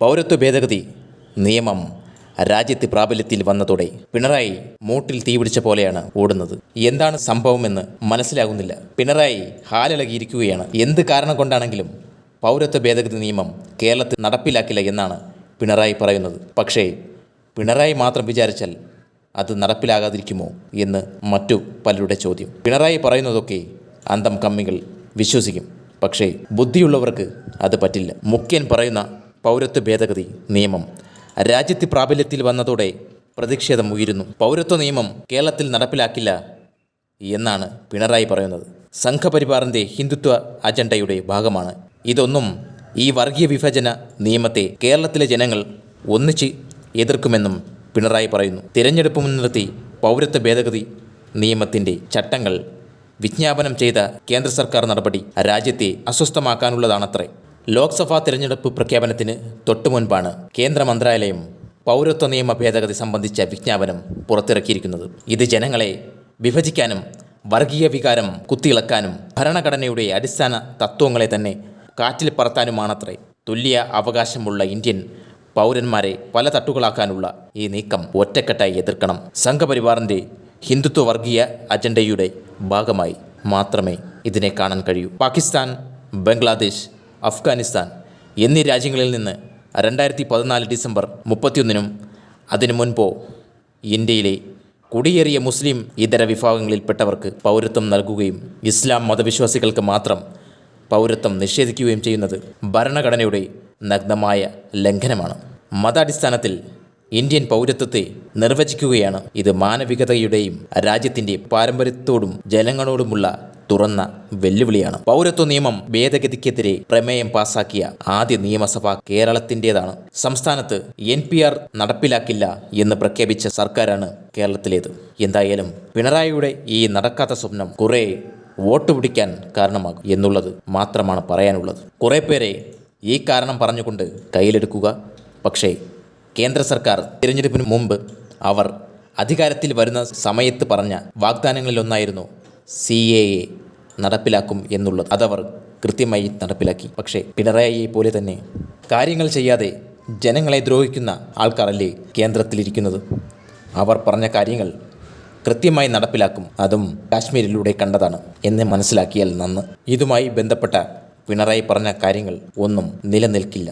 പൗരത്വ ഭേദഗതി നിയമം രാജ്യത്ത് പ്രാബല്യത്തിൽ വന്നതോടെ പിണറായി മൂട്ടിൽ തീപിടിച്ച പോലെയാണ് ഓടുന്നത്. എന്താണ് സംഭവമെന്ന് മനസ്സിലാകുന്നില്ല. പിണറായി ഹാലിളകിയിരിക്കുകയാണ്. എന്ത് കാരണം കൊണ്ടാണെങ്കിലും പൗരത്വ ഭേദഗതി നിയമം കേരളത്തിൽ നടപ്പിലാക്കില്ല എന്നാണ് പിണറായി പറയുന്നത്. പക്ഷേ പിണറായി മാത്രം വിചാരിച്ചാൽ അത് നടപ്പിലാകാതിരിക്കുമോ എന്ന് മറ്റു പലരുടെ ചോദ്യം. പിണറായി പറയുന്നതൊക്കെ അന്തം കമ്മികൾ വിശ്വസിക്കും. പക്ഷേ ബുദ്ധിയുള്ളവർക്ക് അത് പറ്റില്ല. മുഖ്യൻ പറയുന്ന പൗരത്വ ഭേദഗതി നിയമം. രാജ്യത്ത് പ്രാബല്യത്തിൽ വന്നതോടെ പ്രതിഷേധം ഉയരുന്നു. പൗരത്വ നിയമം കേരളത്തിൽ നടപ്പിലാക്കില്ല എന്നാണ് പിണറായി പറയുന്നത്. സംഘപരിവാറിന്റെ ഹിന്ദുത്വ അജണ്ടയുടെ ഭാഗമാണ്. ഇതൊന്നും ഈ വർഗീയ വിഭജന നിയമത്തെ കേരളത്തിലെ ജനങ്ങൾ ഒന്നിച്ച് എതിർക്കുമെന്നും പിണറായി പറയുന്നു. തിരഞ്ഞെടുപ്പ് മുൻനിർത്തി പൗരത്വ ഭേദഗതി നിയമത്തിന്റെ ചട്ടങ്ങൾ വിജ്ഞാപനം ചെയ്ത കേന്ദ്ര സർക്കാർ നടപടി രാജ്യത്തെ അസ്വസ്ഥമാക്കാനുള്ളതാണത്രേ. ലോക്സഭാ തിരഞ്ഞെടുപ്പ് പ്രഖ്യാപനത്തിന് തൊട്ടുമുൻപാണ് കേന്ദ്ര മന്ത്രാലയം പൗരത്വ നിയമ ഭേദഗതി സംബന്ധിച്ച വിജ്ഞാപനം പുറത്തിറക്കിയിരിക്കുന്നത്. ഇത് ജനങ്ങളെ വിഭജിക്കാനും വർഗീയ വികാരം കുത്തിയിളക്കാനും ഭരണഘടനയുടെ അടിസ്ഥാന തത്വങ്ങളെ തന്നെ കാറ്റിൽ പറത്താനുമാണത്രേ തുല്യ അവകാശമുള്ള ഇന്ത്യൻ പൗരന്മാരെ പല തട്ടുകളാക്കാനുള്ള ഈ നീക്കം ഒറ്റക്കെട്ടായി എതിർക്കണം. സംഘപരിവാറിന്റെ ഹിന്ദുത്വ വർഗീയ അജണ്ടയുടെ ഭാഗമായി മാത്രമേ ഇതിനെ കാണാൻ കഴിയൂ. പാകിസ്ഥാൻ ബംഗ്ലാദേശ് അഫ്ഗാനിസ്ഥാൻ എന്നീ രാജ്യങ്ങളിൽ നിന്ന് രണ്ടായിരത്തി പതിനാല് ഡിസംബർ മുപ്പത്തിയൊന്നിനും അതിനു മുൻപോ ഇന്ത്യയിലെ കുടിയേറിയ മുസ്ലിം ഇതര വിഭാഗങ്ങളിൽപ്പെട്ടവർക്ക് പൗരത്വം നൽകുകയും ഇസ്ലാം മതവിശ്വാസികൾക്ക് മാത്രം പൗരത്വം നിഷേധിക്കുകയും ചെയ്യുന്നത് ഭരണഘടനയുടെ നഗ്നമായ ലംഘനമാണ്. മതാടിസ്ഥാനത്തിൽ ഇന്ത്യൻ പൗരത്വത്തെ നിർവചിക്കുകയാണ് ഇത് മാനവികതയുടെയും രാജ്യത്തിന്റെ പാരമ്പര്യത്തോടും ജനങ്ങളോടുമുള്ള തുറന്ന വെല്ലുവിളിയാണ്. പൗരത്വ നിയമം ഭേദഗതിക്കെതിരെ പ്രമേയം പാസാക്കിയ ആദ്യ നിയമസഭ കേരളത്തിന്റെതാണ്. സംസ്ഥാനത്ത് എൻ പി ആർ നടപ്പിലാക്കില്ല എന്ന് പ്രഖ്യാപിച്ച സർക്കാരാണ് കേരളത്തിലേത്. എന്തായാലും പിണറായിയുടെ ഈ നടക്കാത്ത സ്വപ്നം കുറേ വോട്ട് പിടിക്കാൻ കാരണമാകും എന്നുള്ളത് മാത്രമാണ് പറയാനുള്ളത്. കുറേ പേരെ ഈ കാരണം പറഞ്ഞുകൊണ്ട് കയ്യിലെടുക്കുക. പക്ഷേ കേന്ദ്ര സർക്കാർ തിരഞ്ഞെടുപ്പിന് മുമ്പ് അവർ അധികാരത്തിൽ വരുന്ന സമയത്ത് പറഞ്ഞ വാഗ്ദാനങ്ങളിലൊന്നായിരുന്നു സി എ എ നടപ്പിലാക്കും എന്നുള്ളത് അതവർ കൃത്യമായി നടപ്പിലാക്കി. പക്ഷേ പിണറായിയെ പോലെ തന്നെ കാര്യങ്ങൾ ചെയ്യാതെ ജനങ്ങളെ ദ്രോഹിക്കുന്ന ആൾക്കാരല്ലേ കേന്ദ്രത്തിലിരിക്കുന്നത്? അവർ പറഞ്ഞ കാര്യങ്ങൾ കൃത്യമായി നടപ്പിലാക്കും. അതും കാശ്മീരിലൂടെ കണ്ടതാണ് എന്ന് മനസ്സിലാക്കിയാൽ നന്ന്. ഇതുമായി ബന്ധപ്പെട്ട പിണറായി പറഞ്ഞ കാര്യങ്ങൾ ഒന്നും നിലനിൽക്കില്ല.